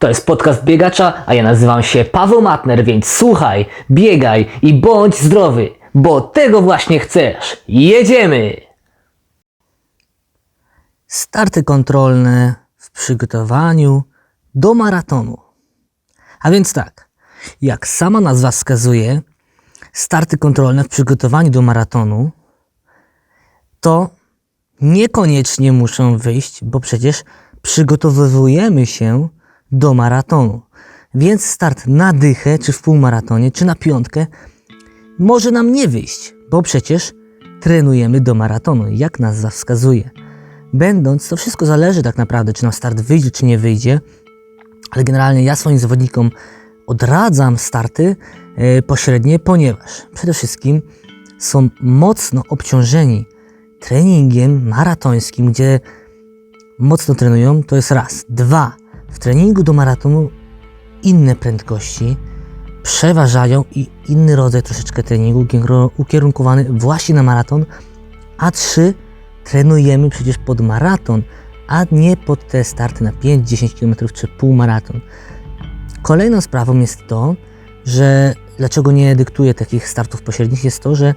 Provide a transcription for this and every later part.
To jest podcast biegacza, a ja nazywam się Paweł Matner, więc słuchaj, biegaj i bądź zdrowy, bo tego właśnie chcesz. Jedziemy! Starty kontrolne w przygotowaniu do maratonu. A więc tak, jak sama nazwa wskazuje, starty kontrolne w przygotowaniu do maratonu to niekoniecznie muszą wyjść, bo przecież przygotowujemy się do maratonu. Więc start na dychę, czy w półmaratonie, czy na piątkę może nam nie wyjść, bo przecież trenujemy do maratonu, jak nazwa wskazuje. Będąc, to wszystko zależy tak naprawdę, czy nam start wyjdzie, czy nie wyjdzie, ale generalnie ja swoim zawodnikom odradzam starty e, pośrednie, ponieważ przede wszystkim są mocno obciążeni treningiem maratońskim, gdzie mocno trenują, to jest raz. Dwa, w treningu do maratonu inne prędkości przeważają i inny rodzaj troszeczkę treningu ukierun- ukierunkowany właśnie na maraton. A trzy, trenujemy przecież pod maraton, a nie pod te starty na 5-10 km czy półmaraton. Kolejną sprawą jest to, że dlaczego nie dyktuję takich startów pośrednich, jest to, że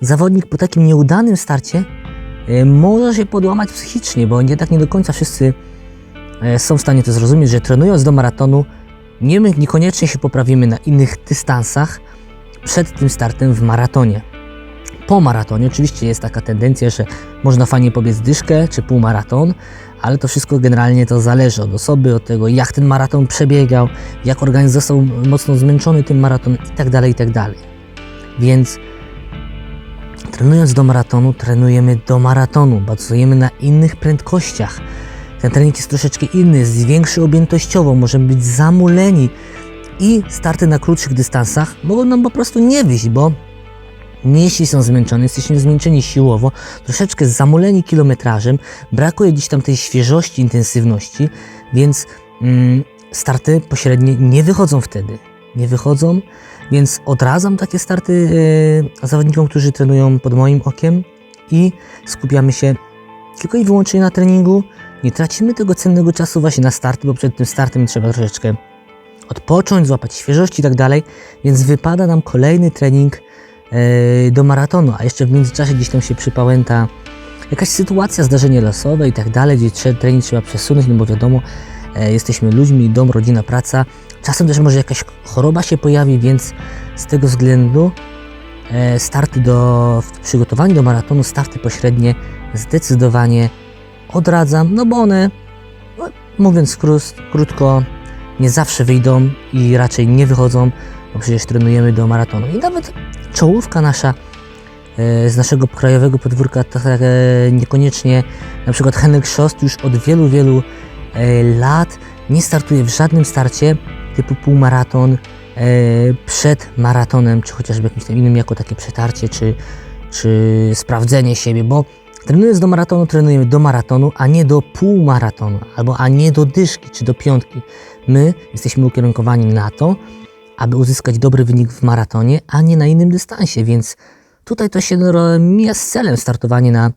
zawodnik po takim nieudanym starcie e, może się podłamać psychicznie, bo tak nie do końca wszyscy są w stanie to zrozumieć, że trenując do maratonu nie, my niekoniecznie się poprawimy na innych dystansach przed tym startem w maratonie. Po maratonie oczywiście jest taka tendencja, że można fajnie pobiec dyszkę czy półmaraton, ale to wszystko generalnie to zależy od osoby, od tego jak ten maraton przebiegał, jak organizm został mocno zmęczony tym maratonem itd. itd. Więc trenując do maratonu, trenujemy do maratonu, bazujemy na innych prędkościach. Ten trening jest troszeczkę inny, jest większy objętościowo, możemy być zamuleni i starty na krótszych dystansach mogą nam po prostu nie wyjść, bo mięśni są zmęczone, jesteśmy zmęczeni siłowo, troszeczkę zamuleni kilometrażem, brakuje gdzieś tam tej świeżości, intensywności, więc mm, starty pośrednie nie wychodzą wtedy. Nie wychodzą, więc odradzam takie starty e, zawodnikom, którzy trenują pod moim okiem i skupiamy się tylko i wyłącznie na treningu. Nie tracimy tego cennego czasu właśnie na starty, bo przed tym startem trzeba troszeczkę odpocząć, złapać świeżości i tak dalej, więc wypada nam kolejny trening e, do maratonu, a jeszcze w międzyczasie gdzieś tam się przypałęta jakaś sytuacja, zdarzenie losowe i tak dalej, gdzie trening trzeba przesunąć, no bo wiadomo, e, jesteśmy ludźmi, dom, rodzina, praca. Czasem też może jakaś choroba się pojawi, więc z tego względu e, starty do, w przygotowaniu do maratonu, starty pośrednie zdecydowanie odradzam, no bo one, no, mówiąc kró- krótko, nie zawsze wyjdą i raczej nie wychodzą, bo przecież trenujemy do maratonu. I nawet czołówka nasza e, z naszego krajowego podwórka tak, e, niekoniecznie, na przykład Henryk Szost już od wielu, wielu e, lat nie startuje w żadnym starcie typu półmaraton przed maratonem, czy chociażby jakimś tam innym jako takie przetarcie, czy, czy sprawdzenie siebie, bo trenując do maratonu, trenujemy do maratonu, a nie do półmaratonu, albo a nie do dyszki, czy do piątki. My jesteśmy ukierunkowani na to, aby uzyskać dobry wynik w maratonie, a nie na innym dystansie, więc tutaj to się mija z celem startowanie na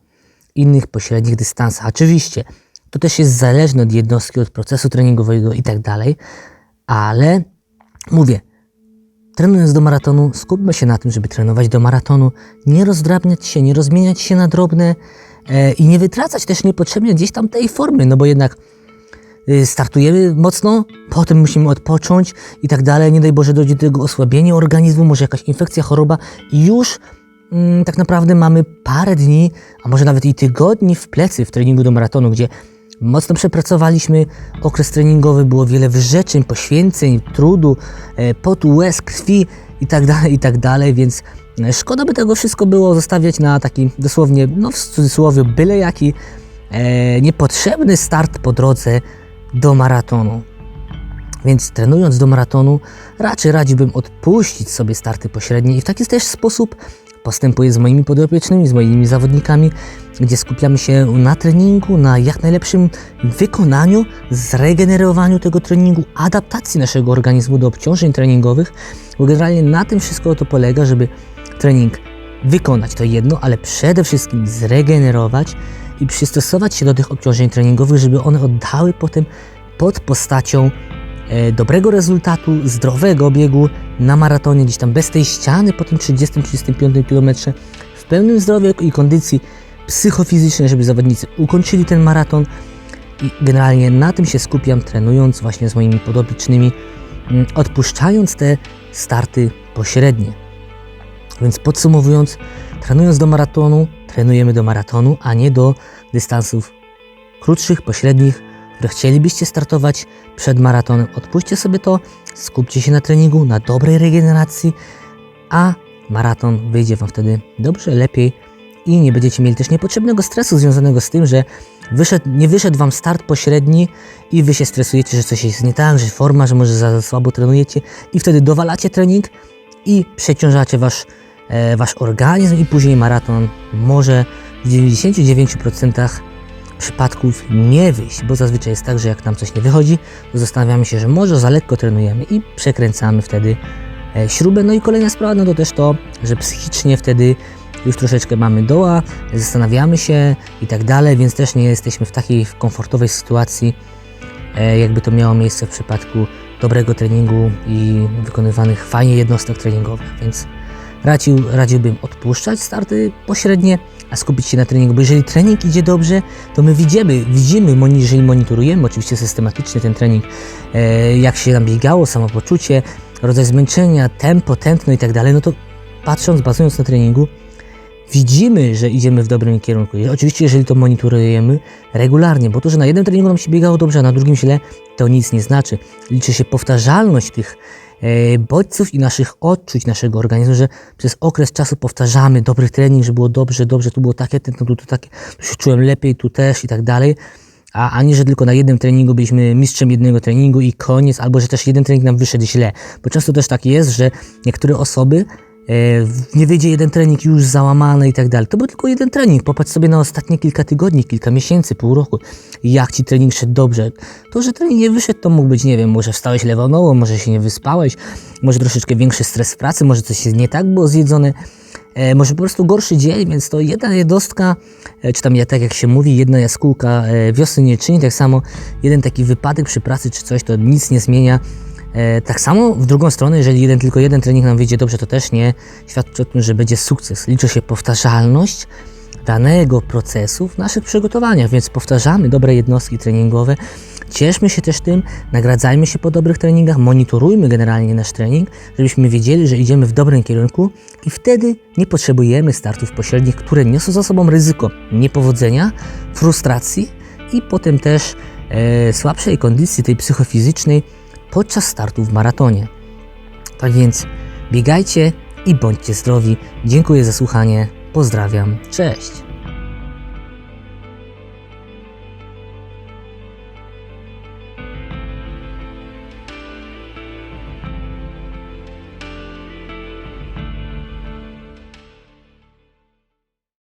innych pośrednich dystansach. Oczywiście to też jest zależne od jednostki, od procesu treningowego i tak dalej, ale mówię, trenując do maratonu, skupmy się na tym, żeby trenować do maratonu, nie rozdrabniać się, nie rozmieniać się na drobne e, i nie wytracać też niepotrzebnie gdzieś tam tej formy, no bo jednak y, startujemy mocno, potem musimy odpocząć i tak dalej. Nie daj Boże dojdzie do tego osłabienia organizmu, może jakaś infekcja, choroba i już mm, tak naprawdę mamy parę dni, a może nawet i tygodni w plecy w treningu do maratonu, gdzie mocno przepracowaliśmy okres treningowy, było wiele wyrzeczeń, poświęceń, trudu, e, potu, łez, krwi i tak dalej, i tak więc e, szkoda by tego wszystko było zostawiać na taki dosłownie, no w cudzysłowie, byle jaki e, niepotrzebny start po drodze do maratonu. Więc trenując do maratonu, raczej radziłbym odpuścić sobie starty pośrednie i w taki też sposób postępuję z moimi podopiecznymi, z moimi zawodnikami, gdzie skupiamy się na treningu, na jak najlepszym wykonaniu, zregenerowaniu tego treningu, adaptacji naszego organizmu do obciążeń treningowych, bo generalnie na tym wszystko to polega, żeby trening wykonać to jedno, ale przede wszystkim zregenerować i przystosować się do tych obciążeń treningowych, żeby one oddały potem pod postacią dobrego rezultatu, zdrowego biegu na maratonie, gdzieś tam bez tej ściany po tym 30-35 km, w pełnym zdrowiu i kondycji psychofizycznej, żeby zawodnicy ukończyli ten maraton. I generalnie na tym się skupiam, trenując właśnie z moimi podobicznymi, mm, odpuszczając te starty pośrednie. Więc podsumowując, trenując do maratonu, trenujemy do maratonu, a nie do dystansów krótszych, pośrednich, które chcielibyście startować przed maratonem. Odpuśćcie sobie to, skupcie się na treningu, na dobrej regeneracji, a maraton wyjdzie Wam wtedy dobrze, lepiej i nie będziecie mieli też niepotrzebnego stresu związanego z tym, że wyszedł, nie wyszedł Wam start pośredni i Wy się stresujecie, że coś jest nie tak, że forma, że może za słabo trenujecie i wtedy dowalacie trening i przeciążacie Wasz, e, wasz organizm i później maraton może w 99% przypadków nie wyjść, bo zazwyczaj jest tak, że jak nam coś nie wychodzi, to zastanawiamy się, że może za lekko trenujemy i przekręcamy wtedy e, śrubę. No i kolejna sprawa, no to też to, że psychicznie wtedy już troszeczkę mamy doła, zastanawiamy się i tak dalej, więc też nie jesteśmy w takiej komfortowej sytuacji, e, jakby to miało miejsce w przypadku dobrego treningu i wykonywanych fajnie jednostek treningowych, więc radził, radziłbym odpuszczać starty pośrednie, a skupić się na treningu, bo jeżeli trening idzie dobrze, to my widzimy, widzimy, jeżeli monitorujemy oczywiście systematycznie ten trening, e, jak się nam biegało, samopoczucie, rodzaj zmęczenia, tempo, tętno i tak dalej, no to patrząc, bazując na treningu, widzimy, że idziemy w dobrym kierunku. Oczywiście, jeżeli to monitorujemy regularnie, bo to, że na jednym treningu nam się biegało dobrze, a na drugim źle, to nic nie znaczy. Liczy się powtarzalność tych bodźców i naszych odczuć naszego organizmu, że przez okres czasu powtarzamy dobry trening, że było dobrze, dobrze, tu było takie, tętno, tu, tu takie, tu się czułem lepiej, tu też i tak dalej. A ani, że tylko na jednym treningu byliśmy mistrzem jednego treningu i koniec, albo że też jeden trening nam wyszedł źle. Bo często też tak jest, że niektóre osoby e, nie wyjdzie jeden trening już załamany i tak dalej. To był tylko jeden trening. Popatrz sobie na ostatnie kilka tygodni, kilka miesięcy, pół roku. Jak ci trening szedł dobrze. To, że trening nie wyszedł, to mógł być, nie wiem, może wstałeś lewą nogą, może się nie wyspałeś, może troszeczkę większy stres w pracy, może coś nie tak było zjedzone. E, może po prostu gorszy dzień, więc to jedna jednostka, e, czy tam ja- tak jak się mówi, jedna jaskółka e, wiosny nie czyni, tak samo jeden taki wypadek przy pracy czy coś, to nic nie zmienia. E, tak samo w drugą stronę, jeżeli jeden, tylko jeden trening nam wyjdzie dobrze, to też nie świadczy o tym, że będzie sukces. Liczy się powtarzalność danego procesu w naszych przygotowaniach, więc powtarzamy dobre jednostki treningowe, cieszmy się też tym, nagradzajmy się po dobrych treningach, monitorujmy generalnie nasz trening, żebyśmy wiedzieli, że idziemy w dobrym kierunku i wtedy nie potrzebujemy startów pośrednich, które niosą za sobą ryzyko niepowodzenia, frustracji i potem też e, słabszej kondycji tej psychofizycznej podczas startu w maratonie. Tak więc biegajcie i bądźcie zdrowi. Dziękuję za słuchanie. Pozdrawiam. Cześć.